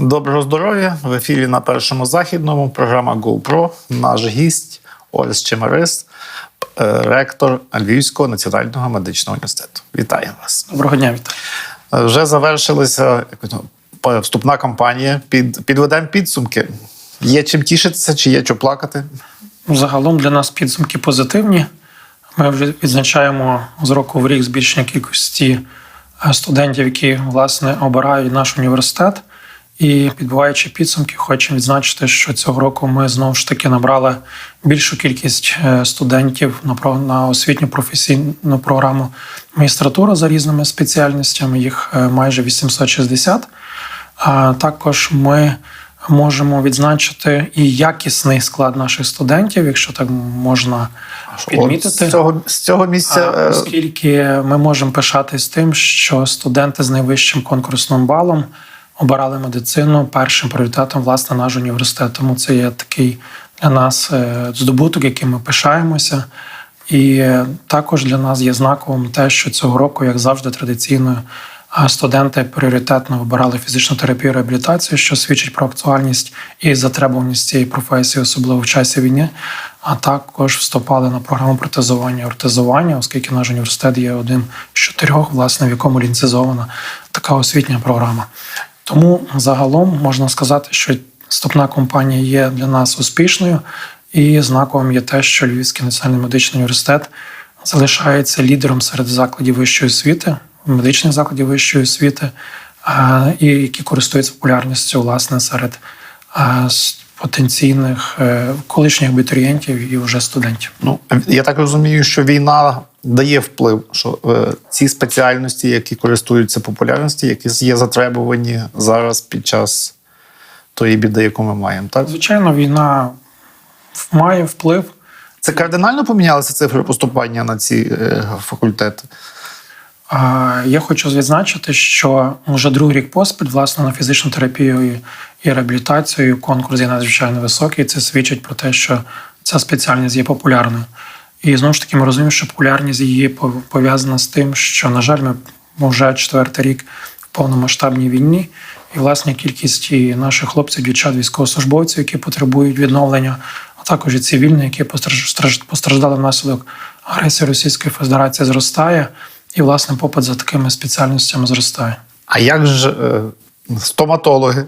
Доброго здоров'я! В ефірі на першому західному програма GoPro. Наш гість Ольс Чемерис, е, ректор Львівського національного медичного університету. Вітаю вас! Доброго дня, вітаю. Е, Вже завершилася вступна кампанія. Під, підведемо підсумки. Є чим тішитися, чи є що плакати? Ну, Загалом для нас підсумки позитивні. Ми вже відзначаємо з року в рік збільшення кількості е, студентів, які власне обирають наш університет. І підбиваючи підсумки, хочемо відзначити, що цього року ми знову ж таки набрали більшу кількість е, студентів на освітню професійну програму магістратури за різними спеціальностями. Їх е, майже 860. А також ми можемо відзначити і якісний склад наших студентів, якщо так можна От підмітити. з цього, з цього місця е, Оскільки ми можемо пишатись тим, що студенти з найвищим конкурсним балом обирали медицину першим пріоритетом власне наш університет. Тому це є такий для нас е, здобуток, яким ми пишаємося. І е, також для нас є знаковим те, що цього року, як завжди, традиційно студенти пріоритетно вибирали фізичну терапію реабілітацію, що свідчить про актуальність і затребуваність цієї професії, особливо в часі війни. А також вступали на програму протезування і ортезування, оскільки наш університет є один з чотирьох, власне, в якому лінцизована така освітня програма. Тому загалом можна сказати, що вступна компанія є для нас успішною, і знаковим є те, що Львівський національний медичний університет залишається лідером серед закладів вищої освіти, медичних закладів вищої освіти, і які користуються популярністю власне серед потенційних е, колишніх абітурієнтів і вже студентів. Ну, я так розумію, що війна дає вплив, що е, ці спеціальності, які користуються популярністю, які є затребувані зараз під час тої біди, яку ми маємо. Так Звичайно, війна має вплив. це кардинально помінялися цифри поступання на ці е, факультети. Я хочу відзначити, що вже другий рік поспіль, власне, на фізичну терапію і- і реабілітацію конкурс є надзвичайно високий. Це свідчить про те, що ця спеціальність є популярною. І знову ж таки, ми розуміємо, що популярність її пов'язана з тим, що, на жаль, ми вже четвертий рік в повномасштабній війні, і власне кількість наших хлопців, дівчат, військовослужбовців, які потребують відновлення, а також і цивільні, які постраж- постраждали внаслідок агресії Російської Федерації, зростає, і власне попит за такими спеціальностями зростає. А як ж е, стоматологи?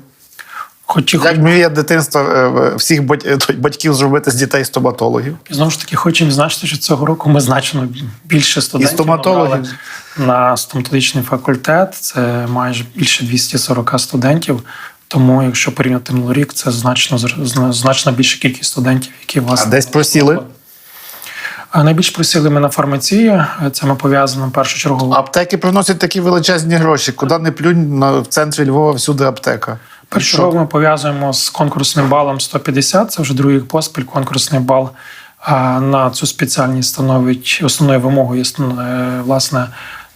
Хоч і Як мріє дитинство е, всіх е, батьків зробити з дітей стоматологів? І знову ж таки хочемо відзначити, що цього року ми значно більше студентів стоматологів. на стоматологічний факультет. Це майже більше 240 студентів. Тому, якщо порівняти минулий рік, це значно значно більша кількість студентів, які власне А десь просіли? А найбільш просіли ми на фармацію. Це ми пов'язано в першу чергу. Аптеки приносять такі величезні гроші. Куди не плюнь на в центрі Львова всюди аптека. Першу чергу ми пов'язуємо з конкурсним балом 150, це вже другий поспіль. Конкурсний бал на цю спеціальність становить основною вимогою е, власне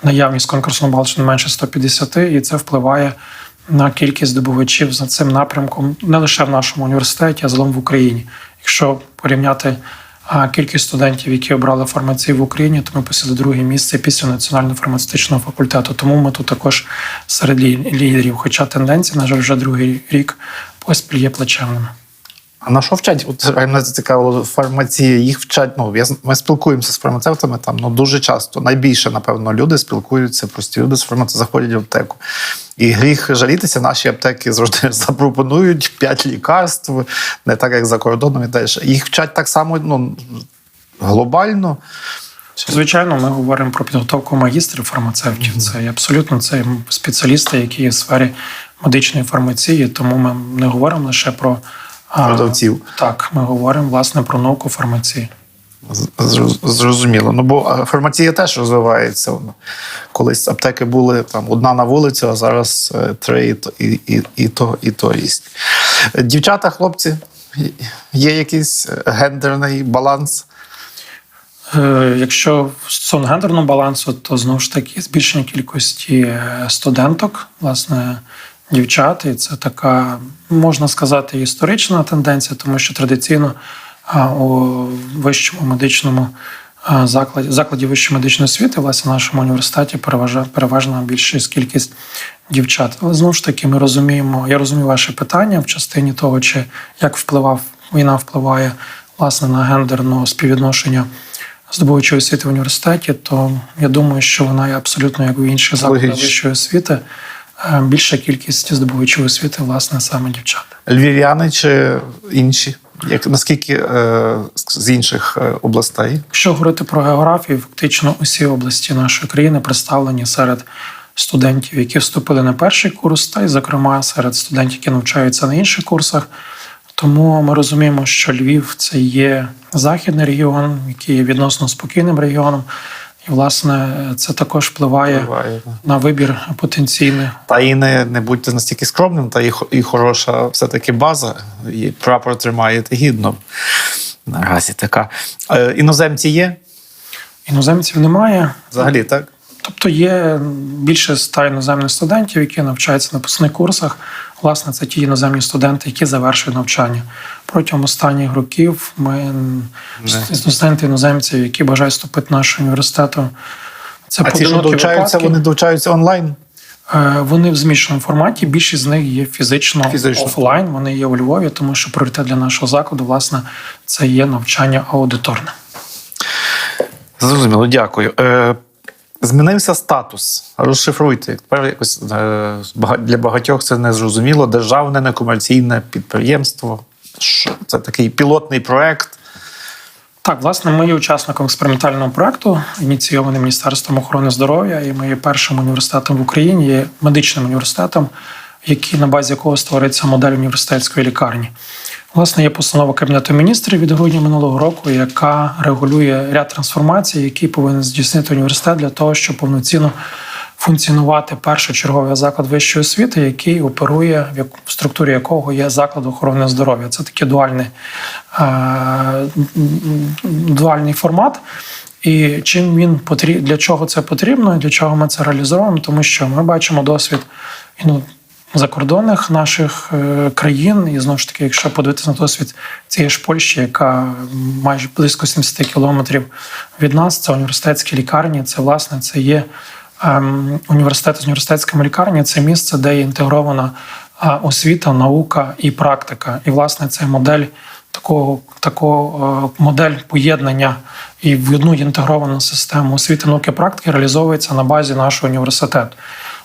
наявність конкурсного балу що не менше 150, і це впливає на кількість здобувачів за цим напрямком не лише в нашому університеті, а загалом в Україні. Якщо порівняти а, кількість студентів, які обрали фармацію в Україні, то ми посіли друге місце після національного фармацевтичного факультету. Тому ми тут також серед лідерів. Хоча тенденція, на жаль, вже другий рік поспіль є плачевними. А на що вчать? От мене зацікавило фармації. Їх вчать. Ну я ми спілкуємося з фармацевтами там. Ну дуже часто. Найбільше, напевно, люди спілкуються, прості люди з фармацевтами заходять в аптеку. І гріх жалітися, наші аптеки завжди запропонують п'ять лікарств, не так як за кордоном і далі. Їх вчать так само ну, глобально. Звичайно, ми говоримо про підготовку магістрів фармацевтів. Це абсолютно це спеціалісти, які є в сфері медичної фармації. Тому ми не говоримо лише про а, Продавців. Так, ми говоримо власне про науку фармації. Зрозуміло. Ну бо фармація теж розвивається. Колись аптеки були там одна на вулицю, а зараз е, три і і, і, то, і то рість. Дівчата, хлопці, є якийсь гендерний баланс. Е, Якщо стосовно гендерного балансу, то знову ж таки збільшення кількості е, студенток, власне, дівчат, і це така, можна сказати, історична тенденція, тому що традиційно у вищому медичному закладі, закладі вищої медичної освіти, власне, в нашому університеті переважна більшість кількість дівчат. Але знову ж таки, ми розуміємо, я розумію ваше питання в частині того, чи як впливав війна впливає власне на гендерне співвідношення здобувачів освіти в університеті, то я думаю, що вона є абсолютно як в інших закладах вищої освіти. Більша кількість здобувачів освіти, власне, саме дівчат. Львів'яни чи інші? Як наскільки е, з інших е, областей? Якщо говорити про географію, фактично усі області нашої країни представлені серед студентів, які вступили на перший курс, та й, зокрема, серед студентів, які навчаються на інших курсах. Тому ми розуміємо, що Львів це є західний регіон, який є відносно спокійним регіоном, і власне це також впливає впливає да. на вибір потенційний. Та і не, не будьте настільки скромним, та і, і хороша все-таки база, і прапор тримаєте гідно. Наразі така. Е, іноземці є? Іноземців немає. Взагалі, так? Тобто є більше ста іноземних студентів, які навчаються на посних курсах. Власне, це ті іноземні студенти, які завершують навчання. Протягом останніх років ми студенти іноземців, які бажають вступити до нашого університету. Це А ті, що довчаються, випадки. вони довчаються онлайн. Е, Вони в змішаному форматі. Більшість з них є фізично, Фізично. офлайн. Вони є у Львові, тому що пріоритет для нашого закладу, власне, це є навчання аудиторне. Зрозуміло, дякую. Змінився статус. Розшифруйте. Тепер якось е, для багатьох це не зрозуміло. Державне некомерційне підприємство. Що це такий пілотний проект. Так, власне, ми є учасником експериментального проекту, ініційований Міністерством охорони здоров'я, і ми є першим університетом в Україні, є медичним університетом, який на базі якого створюється модель університетської лікарні. Власне, є постанова Кабінету міністрів від грудня минулого року, яка регулює ряд трансформацій, які повинен здійснити університет для того, щоб повноцінно функціонувати першочерговий заклад вищої освіти, який оперує в структурі якого є заклад охорони здоров'я. Це такий дуальний, е, дуальний формат. І чим він потріб, для чого це потрібно, і для чого ми це реалізуємо, тому що ми бачимо досвід ну, закордонних наших е, країн, і знову ж таки, якщо подивитися на досвід цієї ж Польщі, яка майже близько 70 кілометрів від нас, це університетські лікарні, це власне це є ем, університет з університетськими лікарні, це місце, де є інтегрована освіта, наука і практика. І власне це модель такого, такого е, модель поєднання і в одну інтегровану систему освіти, науки практики реалізовується на базі нашого університету.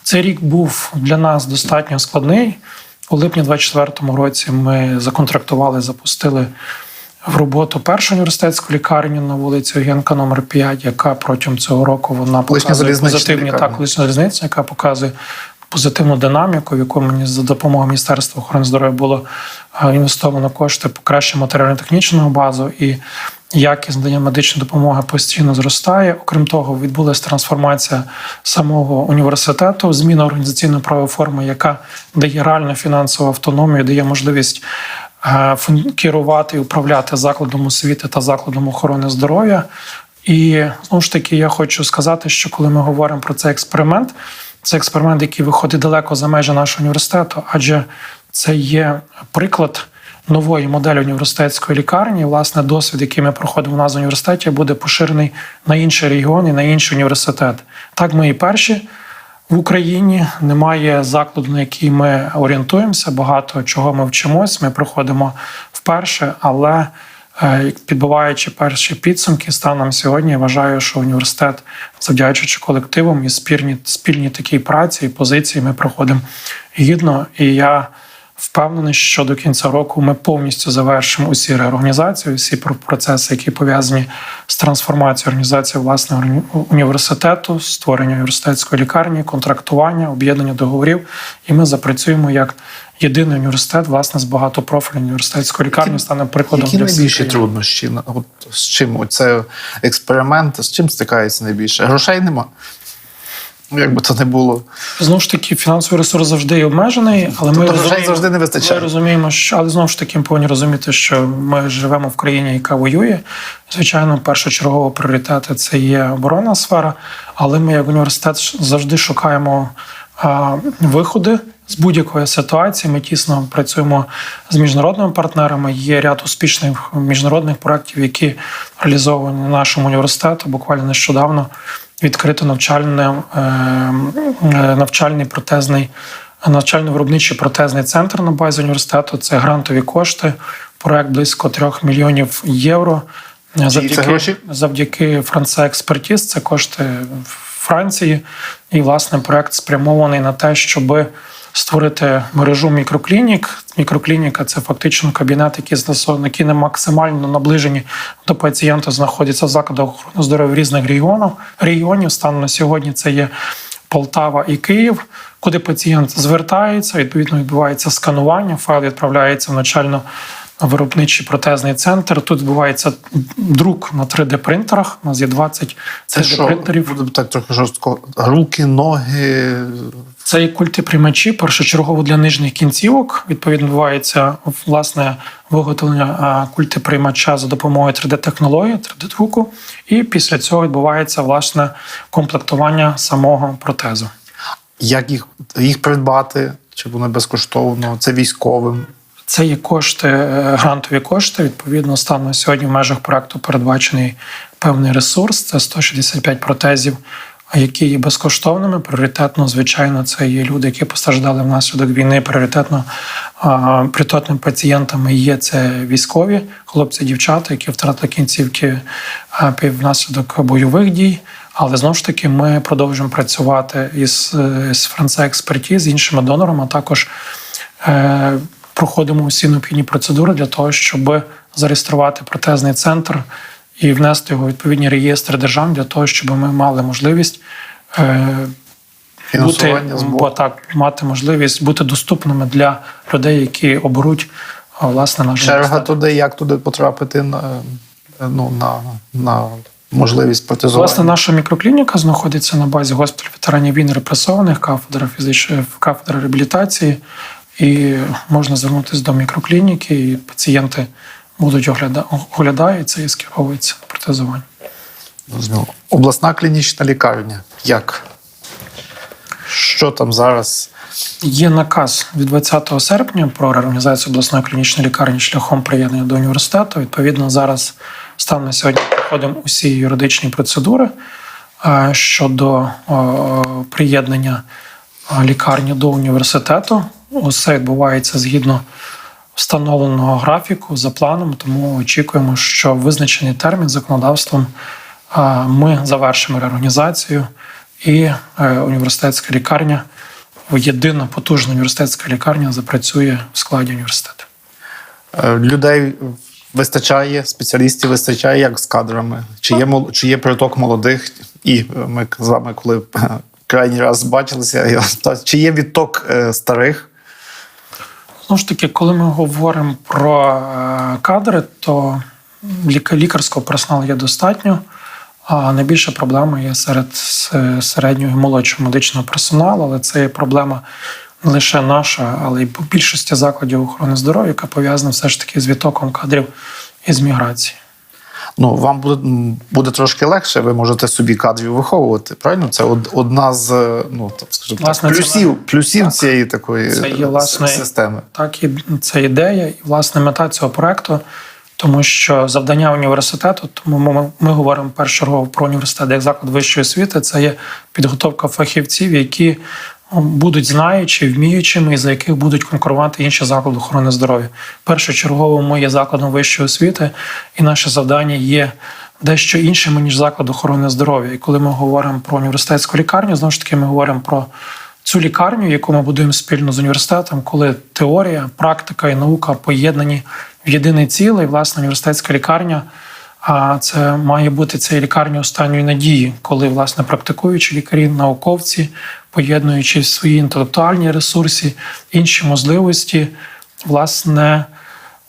Цей рік був для нас достатньо складний. У липні 24-му році ми законтрактували, запустили в роботу першу університетську лікарню на вулиці Огенка номер 5, яка протягом цього року вона показує позитивні так, колишня залізниця, яка показує позитивну динаміку, в яку мені за допомогою Міністерства охорони здоров'я було е, інвестовано кошти покращення матеріально-технічного базу і якість надання медичної допомоги постійно зростає. Окрім того, відбулася трансформація самого університету, зміна організаційної правої форми, яка дає реальну фінансову автономію, дає можливість е, керувати і управляти закладом освіти та закладом охорони здоров'я. І знову ж таки, я хочу сказати, що коли ми говоримо про цей експеримент, це експеримент, який виходить далеко за межі нашого університету, адже це є приклад нової моделі університетської лікарні. Власне, досвід, який ми проходимо у нас в університеті, буде поширений на інші регіони, на інші університети. Так, ми і перші в Україні немає закладу, на який ми орієнтуємося. Багато чого ми вчимось. Ми проходимо вперше, але е, підбиваючи перші підсумки, станом сьогодні я вважаю, що університет, завдячуючи колективам і спільні спільні такій праці і позиції, ми проходимо гідно. І я впевнений, що до кінця року ми повністю завершимо усі реорганізації, всі про- процеси, які пов'язані з трансформацією організації власного університету, створення університетської лікарні, контрактування, об'єднання договорів. І ми запрацюємо як єдиний університет, власне, з багатопрофільної університетської лікарні, стане прикладом Які для всіх найбільші труднощі? От, з чим це експеримент? З чим стикається найбільше? Грошей нема. Ну, Як би то не було. Знову ж таки, фінансовий ресурс завжди обмежений, але ми Тобто розуміємо, завжди не вистачає. Ми розуміємо, що але знову ж таки ми повинні розуміти, що ми живемо в країні, яка воює. Звичайно, першочергово пріоритети це є оборонна сфера, але ми, як університет, завжди шукаємо а, виходи. З будь-якої ситуації ми тісно працюємо з міжнародними партнерами. Є ряд успішних міжнародних проєктів, які реалізовані на нашому університету. Буквально нещодавно відкрито навчальне, е, е, навчальний протезний, навчально-виробничий протезний центр на базі університету. Це грантові кошти, проект близько 3 мільйонів євро. Завдяки це завдяки Франце Експертіз, це кошти Франції. І, власне, проект спрямований на те, щоб створити мережу мікроклінік. Мікроклініка це фактично кабінет, які які не максимально наближені до пацієнта, знаходяться в закладах охорони здоров'я різних регіонах. Регіонів станом на сьогодні це є Полтава і Київ, куди пацієнт звертається. Відповідно, відбувається сканування, файл відправляється в начально виробничий протезний центр. Тут відбувається друк на 3D-принтерах. У нас є 20 3D-принтерів. буде так трохи жорстко. Руки, ноги. Це є культиприймачі, першочергово для нижніх кінцівок. Відповідно, відбувається власне виготовлення а, культиприймача за допомогою 3D-технології, 3D-друку, і після цього відбувається власне комплектування самого протезу. Як їх, їх придбати? Чи вони безкоштовно? Це військовим? Це є кошти, е, грантові кошти. Відповідно, станом на сьогодні в межах проекту передбачений певний ресурс. Це 165 протезів, які є безкоштовними. Пріоритетно, звичайно, це є люди, які постраждали внаслідок війни. Пріоритетно притотними пацієнтами є це військові хлопці, дівчата, які втратили кінцівки внаслідок бойових дій. Але знову ж таки, ми продовжуємо працювати із, е, з Франце з іншими донорами, а також е, проходимо всі необхідні процедури для того, щоб зареєструвати протезний центр і внести його у відповідні реєстри держав для того, щоб ми мали можливість е, бути, бо так, мати можливість бути доступними для людей, які оберуть власне наш Черга туди, як туди потрапити на, ну, на, на можливість протезування? Власне, наша мікроклініка знаходиться на базі госпіталю ветеранів війни репресованих, кафедра фізичної кафедра реабілітації, і можна звернутися до мікроклініки, і пацієнти будуть огляда, оглядаються і скеровуються на протезування. Зрозуміло. Обласна клінічна лікарня. Як? Що там зараз? Є наказ від 20 серпня про реорганізацію обласної клінічної лікарні шляхом приєднання до університету. Відповідно, зараз станом на сьогодні проходимо усі юридичні процедури е, щодо е, приєднання е, лікарні до університету. Усе відбувається згідно встановленого графіку за планом, тому очікуємо, що визначений термін законодавством ми завершимо реорганізацію і е, університетська лікарня єдина потужна університетська лікарня запрацює в складі університету. Е, Людей вистачає, спеціалістів вистачає, як з кадрами? Чи є, чи є приток молодих? І е, ми з вами, коли крайній раз бачилися, чи є відток старих? Знову ж таки, коли ми говоримо про е, кадри, то лікарського персоналу є достатньо. А найбільша проблема є серед середнього і молодшого медичного персоналу, але це є проблема не лише наша, але й більшості закладів охорони здоров'я, яка пов'язана все ж таки з відтоком кадрів і з міграцією. Ну, вам буде, буде трошки легше, ви можете собі кадрів виховувати. Правильно? Це од- одна з е, ну, так, скажімо, Власне, так, це- плюсів, плюсів Так. цієї такої Це є, е, власне, системи. Так, і це ідея, і власне мета цього проекту, тому що завдання університету, тому ми, ми говоримо першочергово про університет як заклад вищої освіти. Це є підготовка фахівців, які будуть знаючи, вміючими, і за яких будуть конкурувати інші заклади охорони здоров'я. Першочергово ми є закладом вищої освіти, і наше завдання є. Дещо іншими, ніж заклад охорони здоров'я. І коли ми говоримо про університетську лікарню, знову ж таки, ми говоримо про цю лікарню, яку ми будуємо спільно з університетом, коли теорія, практика і наука поєднані в єдине ціле, і власне університетська лікарня. А це має бути це лікарня останньої надії, коли власне практикуючі лікарі, науковці, поєднуючи свої інтелектуальні ресурси, інші можливості, власне,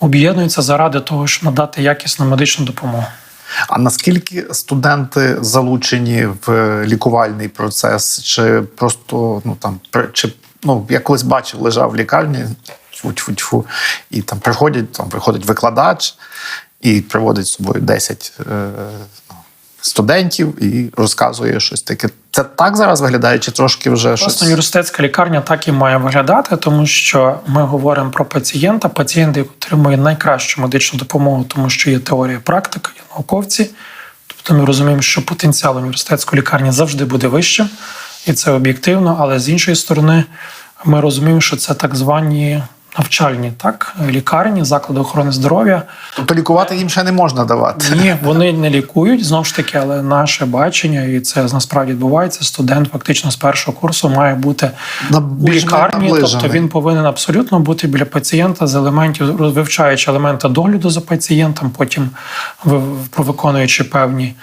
об'єднуються заради того, щоб надати якісну медичну допомогу. А наскільки студенти залучені в лікувальний процес, чи просто ну там чи ну я колись бачив, лежав в лікарні, тьфу-тьфу-тьфу, і там приходять, там приходить викладач і приводить з собою 10 е, ну, студентів і розказує щось таке. Це так зараз виглядає, чи трошки вже Власне, щось? університетська лікарня так і має виглядати, тому що ми говоримо про пацієнта. Пацієнт отримує найкращу медичну допомогу, тому що є теорія, практика, є науковці. Тобто ми розуміємо, що потенціал університетської лікарні завжди буде вищим, і це об'єктивно. Але з іншої сторони, ми розуміємо, що це так звані навчальні так, лікарні, заклади охорони здоров'я. Тобто лікувати їм ще не можна давати. Ні, вони не лікують знову ж таки, але наше бачення, і це насправді відбувається. Студент фактично з першого курсу має бути На у лікарні, наближений. тобто він повинен абсолютно бути біля пацієнта з елементів, вивчаючи елементи догляду за пацієнтом, потім ви- виконуючи певні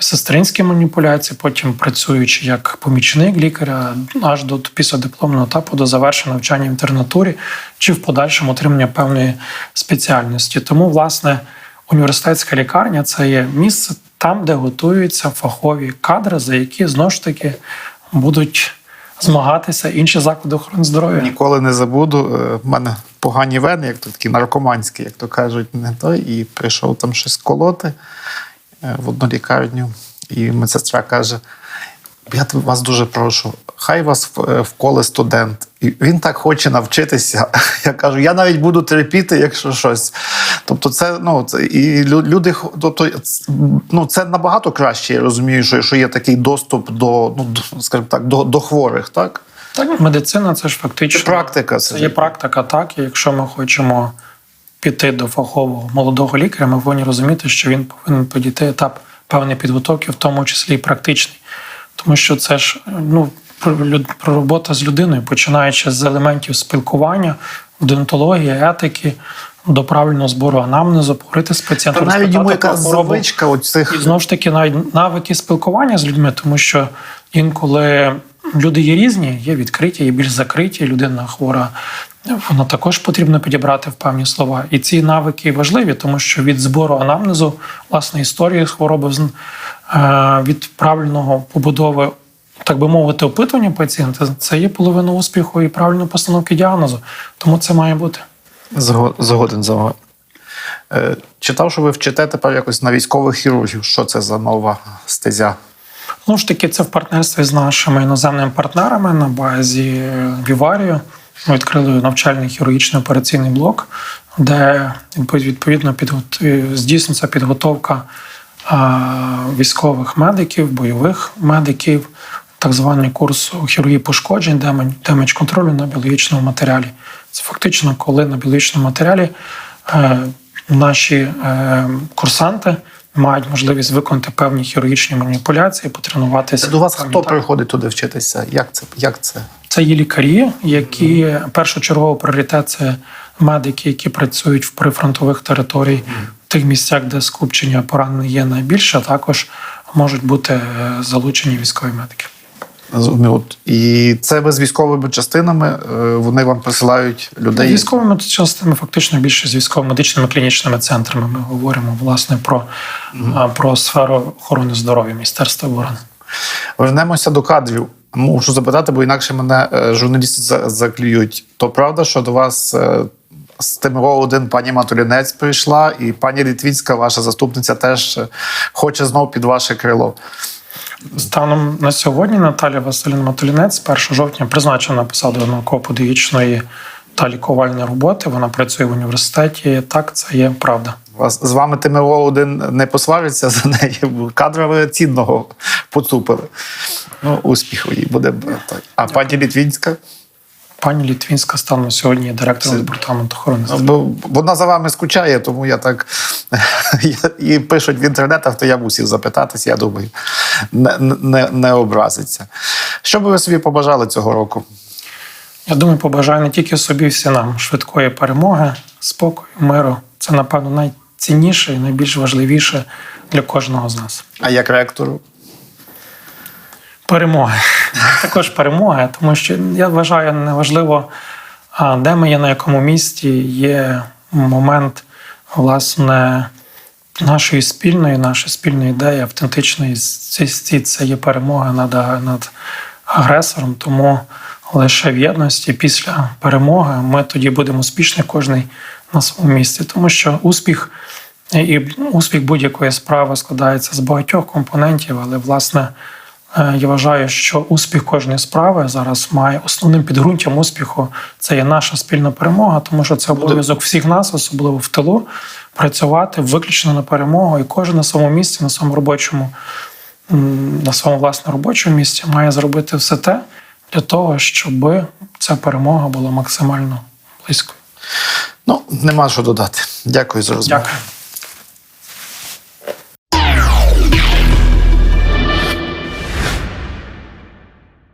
сестринські маніпуляції, потім працюючи як помічник лікаря аж до післядипломного етапу до завершення навчання в інтернатурі чи в подальшому отримання певної спеціальності. Тому, власне, університетська лікарня це є місце там, де готуються фахові кадри, за які знову ж таки будуть змагатися інші заклади охорони здоров'я. Ніколи не забуду. е, В мене погані вени, як то такі наркоманські, як то кажуть, не той. І прийшов там щось колоти в одну лікарню. І медсестра каже: я вас дуже прошу, хай вас в- е, вколе студент. І він так хоче навчитися. Я кажу, я навіть буду терпіти, якщо щось. Тобто, це ну це і люди тобто, ну, це набагато краще. Я розумію, що, що є такий доступ до, ну скажімо так, до, до хворих, так? Так, медицина це ж фактично Це практика, це є практика, так. І якщо ми хочемо піти до фахового молодого лікаря, ми повинні розуміти, що він повинен подійти етап певної підготовки, в тому числі і практичний. Тому що це ж ну, про, робота з людиною, починаючи з елементів спілкування, дентології, етики. До правильного збору анамнезу, поговорити з Та пацієнтом, навіть йому хворобу. звичка оцих І знову ж таки, навіть навики спілкування з людьми, тому що інколи люди є різні, є відкриті, є більш закриті, людина хвора. Вона також потрібно підібрати в певні слова. І ці навики важливі, тому що від збору анамнезу, власне, історії хвороби, з- е, від правильного побудови, так би мовити, опитування пацієнта, це є половина успіху і правильної постановки діагнозу. Тому це має бути. Зго- згоден згоден. Е, Читав, що ви вчите тепер якось на військових хірургів. Що це за нова стезя? Ну ж таки, це в партнерстві з нашими іноземними партнерами на базі Віварію. Ми відкрили навчальний хірургічний операційний блок, де відповідно підгот... е, здійснюється підготовка військових медиків, бойових медиків, так званий курс хірургії пошкоджень, демедж- контролю на біологічному матеріалі. Це фактично, коли на біологічному матеріалі е, наші е, курсанти мають можливість виконати певні хірургічні маніпуляції, потренуватися. До вас хто приходить туди вчитися? Як це? Як це? це є лікарі, які першочергово пріоритет це медики, які працюють в прифронтових територіях, в тих місцях, де скупчення поранених є найбільше, а також можуть бути е, залучені військові медики. От. І це ви з військовими частинами, е, вони вам присилають людей. Військовими частинами фактично більше з військово-медичними клінічними центрами. Ми говоримо власне про, а, про сферу охорони здоров'я Міністерства оборони. Вернемося до кадрів. Мушу запитати, бо інакше мене е, журналісти за- заклюють. То правда, що до вас е, з ТМО 1 пані Матулінець прийшла, і пані Літвінська, ваша заступниця, теж хоче знов під ваше крило. Станом на сьогодні Наталія Василін Матулінець 1 жовтня призначена на посаду науково-педагогічної та лікувальної роботи. Вона працює в університеті. Так, це є правда. Вас з вами ТМО один не посвариться за неї, бо цінного поцупили. Ну, успіху їй буде. А пані Літвінська? Пані Літвінська станом сьогодні директором Це- департаменту охорони Ну. Вона за вами скучає, тому я так і пишуть в інтернетах, то я мусив запитатися, я думаю, не, не, не образиться. Що би ви собі побажали цього року? Я думаю, побажаю не тільки собі, всі нам швидкої перемоги, спокою, миру. Це, напевно, найцінніше і найбільш важливіше для кожного з нас. А як ректору? Перемоги. Також перемоги, тому що я вважаю неважливо, де ми є, на якому місці. Є момент, власне, нашої спільної, нашої спільної ідеї, автентичної це є перемога над, над агресором. Тому лише в єдності після перемоги ми тоді будемо успішні кожний на своєму місці, тому що успіх. І успіх будь-якої справи складається з багатьох компонентів, але власне Я вважаю, що успіх кожної справи зараз має основним підґрунтям успіху. Це є наша спільна перемога, тому що це обов'язок всіх нас, особливо в тилу, працювати виключно на перемогу, і кожен на своєму місці, на своєму робочому, на своєму власне робочому місці має зробити все те для того, щоб ця перемога була максимально близькою. Ну, нема що додати. Дякую за розмову. Дякую.